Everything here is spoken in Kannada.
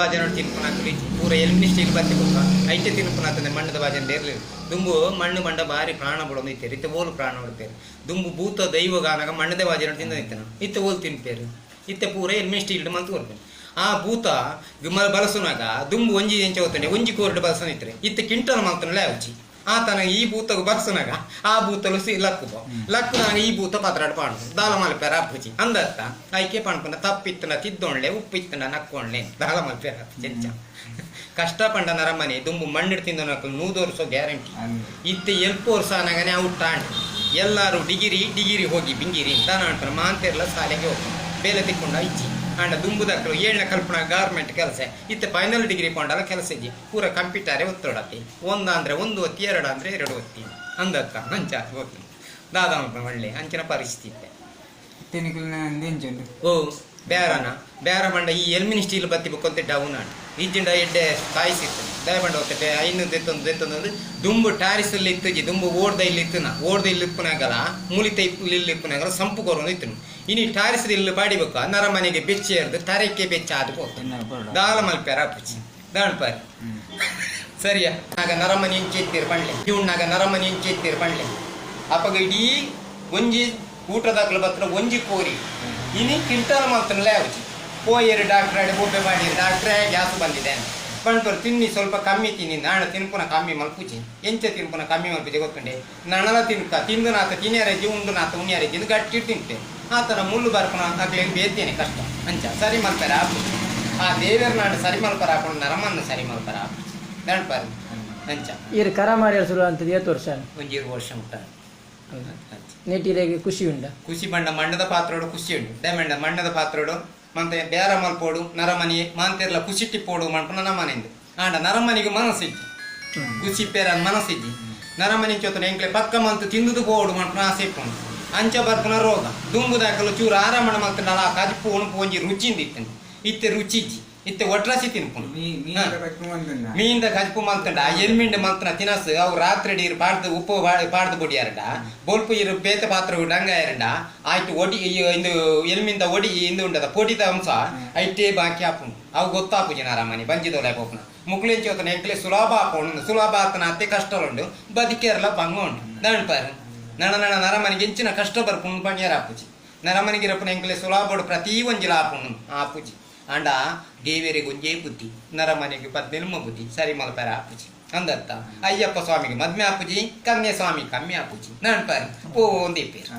ಬಾಜನೋಡು ತಿನ್ಪುನಾಕಲಿ ಪೂರ ಎಲ್ಮಿನಿಸ್ಟಿಗೆ ಸ್ಟೀಲ್ ಬತ್ತಿ ಬೊಕ್ಕ ಐತೆ ತಿನ್ಪುನಾತಂದೆ ಮಣ್ಣದ ಬಾಜನ ದುಂಬು ಮಣ್ಣು ಮಂಡ ಬಾರಿ ಪ್ರಾಣ ಬಿಡೋದು ಇತ್ತೇರಿ ಇತ್ತ ಓಲು ಪ್ರಾಣ ಹೊಡ್ತೇರಿ ದುಂಬು ಭೂತ ದೈವಗಾನಾಗ ಮಣ್ಣದ ಬಾಜನ ತಿಂದ ಇತ್ತನ ಇತ್ತ ಓಲು ತಿನ್ಪೇರು. ಇತ್ತ ಪೂರ ಎಲ್ಮಿನಿಸ್ಟಿ ಸ್ಟೀಲ್ ಮಂತ್ ಬರ್ಬೇಕು ಆ ಭೂತ ಬಲಸುನಾಗ ದುಂಬು ಒಂಜಿ ಎಂಚ ಹೋಗ್ತಾನೆ ಒಂಜಿ ಕೋರ್ಡ್ ಬಳಸನ ಇತ್ತರೆ ಇತ್ತ ಕಿಂಟಲ್ ಮಾತನಲ್ಲೇ ಅವಚಿ ಆತನ ಈ ಭೂತಗ ಬರ್ಸನಾಗ ಆ ಭೂತಲು ಸಿ ಲಕ್ಕುಬ. ಲಕ್ಕುನಾಗ ಈ ಭೂತ ಪತ್ರಾಡ್ ಪಾಂಡು. ದಾಲ ಮಲ್ಪೆರ ಅಪ್ಪುಜಿ ಅಂದತ್ತ ಐಕೆ ಪಾಂಡ್ಕೊಂಡ ತಪ್ಪಿತ್ತನ ತಿದ್ದೊಳ್ಳೆ ಉಪ್ಪಿತ್ತನ ನಕ್ಕೊಂಡ್ಲೆ ದಾಲ ಮಲ್ಪೆರ ಚೆಂಚ ಕಷ್ಟ ಪಂಡ ನರಮನೆ ದುಂಬು ಮಣ್ಣಿಡ್ ತಿಂದ ನೂದೋರ್ಸೋ ಗ್ಯಾರಂಟಿ. ಇತ್ತೆ ಎಲ್ಪೋರ್ ಸಾನಾಗನೆ ಔಟ್ ಆಂಡ್ ಎಲ್ಲಾರು ಡಿಗಿರಿ ಡಿಗಿರಿ ಹೋಗಿ ಬಿಂಗಿರಿ. ಅಂತ ಅನ್ಪನ ಮಾಂತೆರ್ಲ ಸಾಲೆಗೆ ಹೋಗಿ ಬೇಲೆ ತಿಕ್ಕೊಂಡ ಇಜ್ಜಿ. ಅಂಡ ದುಂಬುದಕ್ಕಲು ಏಳನೇ ಕಲ್ಪನ ಗಾರ್ಮೆಂಟ್ ಕೆಲಸ. ಇತ್ತೆ ಫೈನಲ್ ಡಿಗ್ರಿ ಕೊಂಡಲ್ಲ ಕೆಲಸ ಇದೆ ಪೂರ ಕಂಪ್ಯೂಟರೇ ಒತ್ತೊಡತಿ ಒಂದ ಅಂದ್ರೆ ಒಂದು ಒತ್ತಿ ಎರಡು ಅಂದ್ರೆ ಎರಡು ಒತ್ತಿ. ಅಂದಕ್ಕ ನಂಚ ಗೊತ್ತು ದಾದ ಒಳ್ಳೆ ಅಂಚಿನ ಪರಿಸ್ಥಿತಿ ಇತ್ತೆ. ಓ ಬೇರನ ಬೇರ ಮಂಡ ಈ ಎಲ್ಮಿನಿ ಸ್ಟೀಲ್ ಬತ್ತಿ ಬುಕ್ಕೊಂತೆ ಡೌನ್ ಆಂಡ್ ಈಜಿಂಡ ಎಡ್ಡೆ ಕಾಯಿಸಿತ್ತು. ದಯಬಂಡ ಹೋಗ್ತದೆ ಐನು ದೆತ್ತೊಂದು ದೆತ್ತೊಂದು ದುಂಬು ಟಾರಿಸ್ ಇಲ್ಲಿ ಇತ್ತು ದುಂಬು ಓಡ್ದ ಇಲ್ಲಿ ಇತ್ತನ ಓಡ್ದ ಇಲ್ಲಿ ಇಪ್ಪನಾಗಲ್ಲ ಮೂಲಿತ ಇಲ್ಲಿ ಇಪ್ಪನಾಗಲ್ಲ ಸಂಪು ಕೊರೋನು ಇತ್ತು ಇನಿ ಟಾರಿಸಿದ ಇಲ್ಲಿ ಪಾಡಿಬೇಕು ಅನ್ನರ ಮನೆಗೆ ಬೆಚ್ಚಿ ಎರ್ದು ತರಕ್ಕೆ ಬೆಚ್ಚ ಆದ ಎನ್ನ ಪೊರ್ಡ ದಾಲ ಮಲ್ಪ್ಯಾರ ಅಪ್ಪುಚಿ ದಾಣ್ಪಾರಿ ಸರಿಯಾ? ನರಮನೆ ನರಮನಿ ಪಂಡ್ಲೆ ಇವ್ನ ಇವ್ನಾಗ ನರಮನಿ ಎಂಚೆತ್ತಿರ್ ಬಂಡ್ಲೆ. ಅಪ್ಪಗ ಇಡೀ ಒಂಜಿ ಊಟದಾಗ್ಲ ಬತ್ರ ಒಂಜಿ ಕೋರಿ. ಇನಿ ಕಿಂಟಲ್ ಮಾತ್ರ ಅವಚಿ ಪೋಯರು ಡಾಕ್ಟ್ರ್ ಆಡಿ ಬೋಪೆ ಮಾಡಿ ಡಾಕ್ಟ್ರೇ ಗ್ಯಾಸ್ ಬಂದಿದೆ ಪಣ್ಪರ್ ತಿನ್ನಿ ಸ್ವಲ್ಪ ಕಮ್ಮಿ ತಿನ್ನಿ ನಾಳೆ ತಿನ್ಪುನ ಕಮ್ಮಿ ಮಲ್ಪುಚಿ. ಎಂಚ ತಿನ್ಪುನ ಕಮ್ಮಿ ಮಲ್ಪುಜಿ ಗೊತ್ತುಂಡೆ? ನಣಲ ತಿನ್ಕ ತಿಂದು ನಾತ ತಿನ್ಯಾರಜ್ಜಿ ಉಂಡು ನಾತ ಉಣ್ಯಾರಜ್ಜಿ ಇದು ಗಟ್ಟಿ ತಿಂತೆ. ಆ ಥರ ಮುಳ್ಳು ಬರ್ಪುನ ಆಗ್ಲಿ ಬೇತೇನೆ ಕಷ್ಟ. ಅಂಚ ಸರಿ ಮಲ್ಪರ ಆಪು. ಆ ದೇವರ ನಾಡು ಸರಿ ಮಲ್ಪರ ಹಾಕೊಂಡು ನರಮನ್ನು ಸರಿ ಮಲ್ಪರ ಆಪು. ನೆನಪಾರಿ. ಅಂಚ. ಕರ ಮಾರಿ ಸುಲಭ ಅಂತದ್ದು ಏತು ವರ್ಷ? ಒಂಜೀರು ವರ್ಷ ಉಂಟ ನೆಟ್ಟಿರೆಗೆ ಖುಷಿ ಉಂಡ? ಖುಷಿ ಬಂಡ ಮಣ್ಣದ ಪಾತ್ರೋಡು ಖುಷಿ ಉಂಟು. ಡೈಮಂಡ ಮಣ್ಣದ ಪಾತ್ರೋಡು ಮತ್ತೆ ಬೇರ ಮಲ್ಪೋಡು ನರಮನಿ ಮಾಂತೆರ್ಲ ಪೋಡು ಮಾಡ್ಕೊಂಡು ಮನ್ಪುನ ಮನೆಯಿಂದ ಆಂಡ ನರಮನಿಗೆ ಮನಸ್ಸಿಜ್ಜಿ. ಕುಸಿ ಪೇರ ಮನಸ್ಸಿಜ್ಜಿ. ನರಮನಿ ಚೋತನ ಎಂಕ್ಲೆ ಪಕ್ಕ ಮಂತು ತಿಂದುದು ಪೋಡು ಮಾಡ್ಕೊಂಡು ಆಸೆ ಇಟ್ಕೊಂಡು ಅಂಚ ಬರ್ಪುನ ರೋಗ. ದುಂಬುದಾಕಲು ಚೂರು ಆರಾಮಣ ಮಲ್ತಂಡಲ ಆ ಉಣಪು ಒಂಜಿ ರುಚಿಯಿಂದ ಇತ್ತೆ ಇತ್ತೆ ರುಚಿಜ್ಜಿ. ಇತ್ತೆ ಒಟ್ರಾಸಿ ತಿನ್ಪುಂಡು ಮೀ ಮೀ ಹಾ. ಕಟ್ಟು ಅಂತಂದ ಮೀಂದ ಕಜ್ಪು ಮಲ್ತಂಡ ಎಲ್ಮಿಂಡ್ ಮಲ್ತನ ತಿನಸ್ ಅವು ರಾತ್ರಿ ಇರು ಪಾಡ್ದು ಉಪ್ಪು ಪಾಡ್ದು ಬೊಡಿಯಾರಡ ಬೋಲ್ಪು ಇರು ಬೇತ ಪಾತ್ರ ಡಂಗ ಎರಡ ಆಯ್ತು ಒಡಿ ಇಂದು ಎಲ್ಮಿಂದ ಒಡಿ ಇಂದು ಉಂಡದ ಪೊಡಿದ ಅಂಶ ಐಟೇ ಬಾಕಿ ಹಾಪುಂಡು. ಅವು ಗೊತ್ತಾಪು ಜನಾರಾಮನಿ ಬಂಜಿದೋಲೆ ಹೋಗ್ನ ಮುಕ್ಳಿಂಚಿ ಹೋತನ ಎಂಕ್ಲೆ ಸುಲಭ ಹಾಕೊಂಡು ಸುಲಭ ಆತನ ಅತ್ತೆ ಕಷ್ಟ ಉಂಡು. ಬದುಕೇರಲ ಬಂಗ ಉಂಟು. ದಂಡ್ಪಾರು ನಣ ನಣ ನರಮನಿಗೆ ಎಂಚಿನ ಕಷ್ಟ ಬರ್ಪುಂಡು ಪಣ್ಯರ ಆಪುಜಿ ನರಮನಿಗಿರಪ್ಪನ ಎಂಕ್ಲೆ ಸುಲಭ ಪ್ರತಿ ಒಂಜಿಲ ಆಪುಂಡು ಆಪುಜಿ ಅಂಡ ದೇವರಿಗೆ ಗುಂಜೆ ಬುದ್ಧಿ, ನರಮನೆಗೆ ಪದ್ನೆಲ್ಮ ಬುದ್ಧಿ ಸರಿ ಮಲ್ಪರ ಆಪುಜಿ ಅಂದತ್ತ ಅಯ್ಯಪ್ಪ ಸ್ವಾಮಿಗೆ ಮದ್ಮೆ ಆಪುಜಿ ಕನ್ಯೆ ಸ್ವಾಮಿ ಕಮ್ಮಿ ಆಪುಜಿ ನನ್ಪಾರಿ ಓ, ಒಂದೇ ಪೇರು.